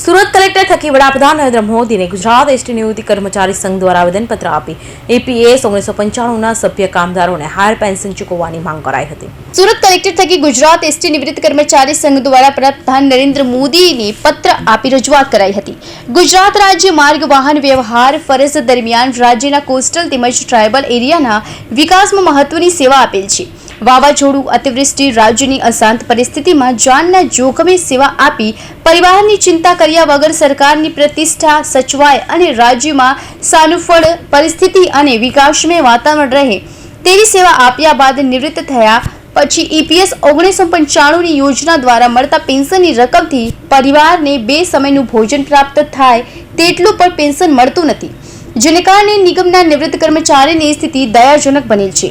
Surat collector થકી વડાપ્રધાન નરેન્દ્ર મોદીને ગુજરાત એસટી નિવૃત્તિ કર્મચારી સંઘ દ્વારા આવેદનપત્ર આપી. એપીએસ ઓગણીસો પંચાણુંના સભ્ય કામદારોને હાયર પેન્શન ચૂકવવાની માંગ કરાઈ હતી. સુરત કલેક્ટર થકી ગુજરાત એસટી નિવૃત્ત કર્મચારી સંઘ દ્વારા પ્રધાન નરેન્દ્ર મોદીને પત્ર આપી રજૂઆત કરાઈ હતી. ગુજરાત રાજ્ય માર્ગ વાહન વ્યવહાર ફરજ દરમિયાન રાજ્યના કોસ્ટલ તેમજ ટ્રાયબલ એરિયાના વિકાસમાં મહત્વની સેવા આપેલ છે. વાવાઝોડું અતિવૃષ્ટિ, રાજ્યની અશાંત પરિસ્થિતિમાં જાનના જોખમે સેવા આપી પરિવારની ચિંતા કર્યા વગર સરકારની પ્રતિષ્ઠા, સચવાય અને રાજ્યમાં સાનુફળ પરિસ્થિતિ અને વિકાસમય વાતાવરણ રહે તેવી સેવા આપ્યા બાદ નિવૃત્ત થયા. પછી ઈપીએસ ઓગણીસો પંચાણુંની યોજના દ્વારા મળતા પેન્શનની રકમથી પરિવારને બે સમયનું ભોજન પ્રાપ્ત થાય તેટલું પણ પેન્શન મળતું નથી, જેને કારણે નિગમના નિવૃત્ત કર્મચારીની સ્થિતિ દયાજનક બનેલ છે.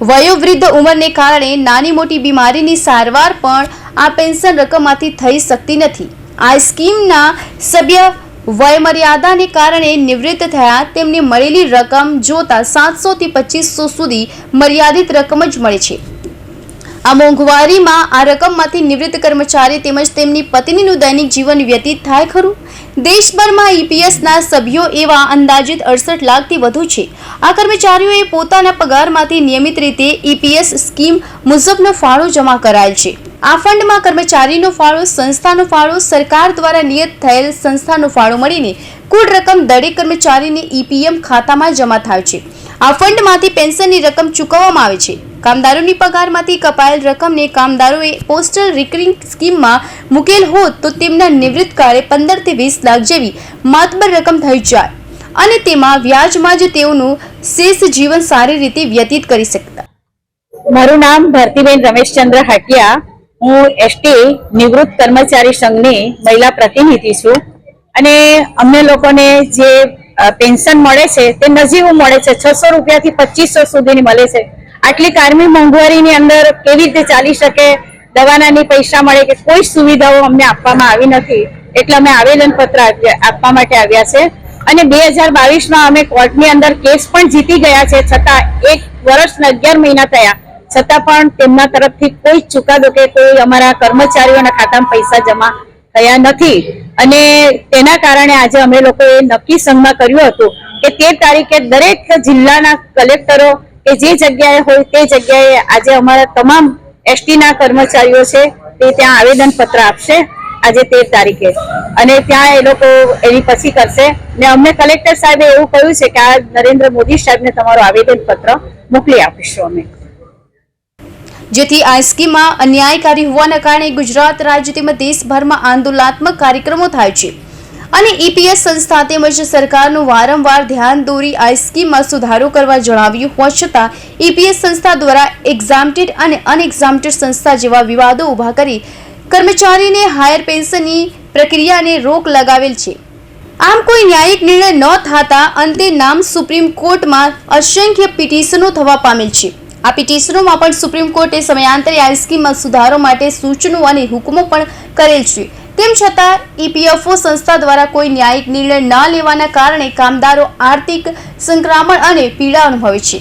વયોવૃદ્ધ ઉંમરને કારણે નાની મોટી બીમારીની સારવાર પણ આ પેન્શન રકમમાંથી થઈ શકતી નથી. આ સ્કીમના સભ્ય વયમર્યાદાને કારણે નિવૃત્ત થયા તેમને મળેલી રકમ જોતા સાતસોથી પચીસો સુધી મર્યાદિત રકમ જ મળે છે. આ મોંઘવારીમાં આ રકમમાંથી નિવૃત્ત કર્મચારી તેમજ તેમની પત્નીનું દૈનિક જીવન વ્યતીત થાય ખરું? દેશભરમાં ઈપીએસના સભ્યો એવા અંદાજિત અડસઠ લાખથી વધુ છે. આ કર્મચારીઓએ પોતાના પગારમાંથી નિયમિત રીતે ઈપીએસ સ્કીમ મુજબનો ફાળો જમા કરાયેલ છે. આ ફંડમાં કર્મચારીનો ફાળો, સંસ્થાનો ફાળો, સરકાર દ્વારા નિયત થયેલ સંસ્થાનો ફાળો મળીને કુલ રકમ દરેક કર્મચારીને ઈપીએમ ખાતામાં જમા થાય છે. આ ફંડમાંથી પેન્શનની રકમ ચૂકવવામાં આવે છે. કામદારોની પગારમાંથી કપાયેલ રકમને કામદારોએ પોસ્ટલ રિકરિંગ સ્કીમમાં મૂકેલ હોત તો તેમના નિવૃત્ત કાળે પંદરથી વીસ લાખ જેવી માતબર રકમ થઈ જાય અને તેમાં વ્યાજમાં જ તેઓનું શેષ જીવન સારી રીતે વ્યતીત કરી શકતા. મારું નામ ભારતીબેન રમેશચંદ્ર હાટિયા. હું એસટી નિવૃત્ત કર્મચારી સંઘની મહિલા પ્રતિનિધિ છું. અને અમને લોકોને જે પેન્શન મળે છે તે નજીવું મળે છે. છસો રૂપિયાથી પચીસો સુધીની મળે છે. આટલી કારમી મોંઘવારીની અંદર કેવી રીતે ચાલી શકે? દવાનાની પૈસા મળે કે કોઈ સુવિધાઓ અમને આપવામાં આવી નથી એટલે અમે આવેદન પત્ર આપવા માટે આવ્યા છે. અને બે હજાર બાવીસમાં અમે કોર્ટની અંદર કેસ પણ જીતી ગયા છે. છતાં એક વર્ષ ને અગિયાર મહિના થયા. છતાં પણ તેમના તરફથી કોઈ ચુકાદો કે કોઈ અમારા કર્મચારીઓના ખાતામાં પૈસા જમા થયા નથી. અને તેના કારણે આજે અમે લોકોએ નક્કી સંઘમાં કર્યું હતું કે તે તારીખે દરેક જિલ્લાના કલેક્ટરો કે જે જગ્યાએ હોય તે જગ્યાએ આજે અમારા તમામ એસટીના કર્મચારીઓ છે, તે ત્યાં આવેદન પત્ર આપશે આજે તેર તારીખે. અને ત્યાં એ લોકો એની પછી કરશે. ને અમને કલેક્ટર સાહેબે એવું કહ્યું છે કે આ નરેન્દ્ર મોદી સાહેબને તમારું આવેદન પત્ર મોકલી આપીશું અમે. જેથી આ સ્કીમમાં અન્યાયકારી હોવાના કારણે ગુજરાત રાજ્ય તેમજ દેશભરમાં આંદોલનાત્મક કાર્યક્રમો થાય છે. અને ઈપીએસ સંસ્થા તેમજ સરકારનું વારંવાર ધ્યાન દોરી આ સ્કીમમાં સુધારો કરવા જણાવ્યું હોવા છતાં ઈપીએસ સંસ્થા દ્વારા એક્ઝામ્ટેડ અને અનએક્ઝામ્ટેડ સંસ્થા જેવા વિવાદો ઊભા કરી કર્મચારીને હાયર પેન્શનની પ્રક્રિયાને રોક લગાવેલ છે. આમ કોઈ ન્યાયિક નિર્ણય ન થતા અંતે નામ સુપ્રીમ કોર્ટમાં અસંખ્ય પિટિશનો થવા પામેલ છે. આ પિટિશનોમાં પણ સુપ્રીમ કોર્ટે સમયાંતરે આ સ્કીમમાં સુધારો માટે સૂચનો અને હુકમો પણ કરેલ છે. તેમ છતાં ઈપીએફઓ સંસ્થા દ્વારા કોઈ ન્યાયિક નિર્ણય ન લેવાના કારણે કામદારો આર્થિક સંક્રમણ અને પીડા અનુભવે છે.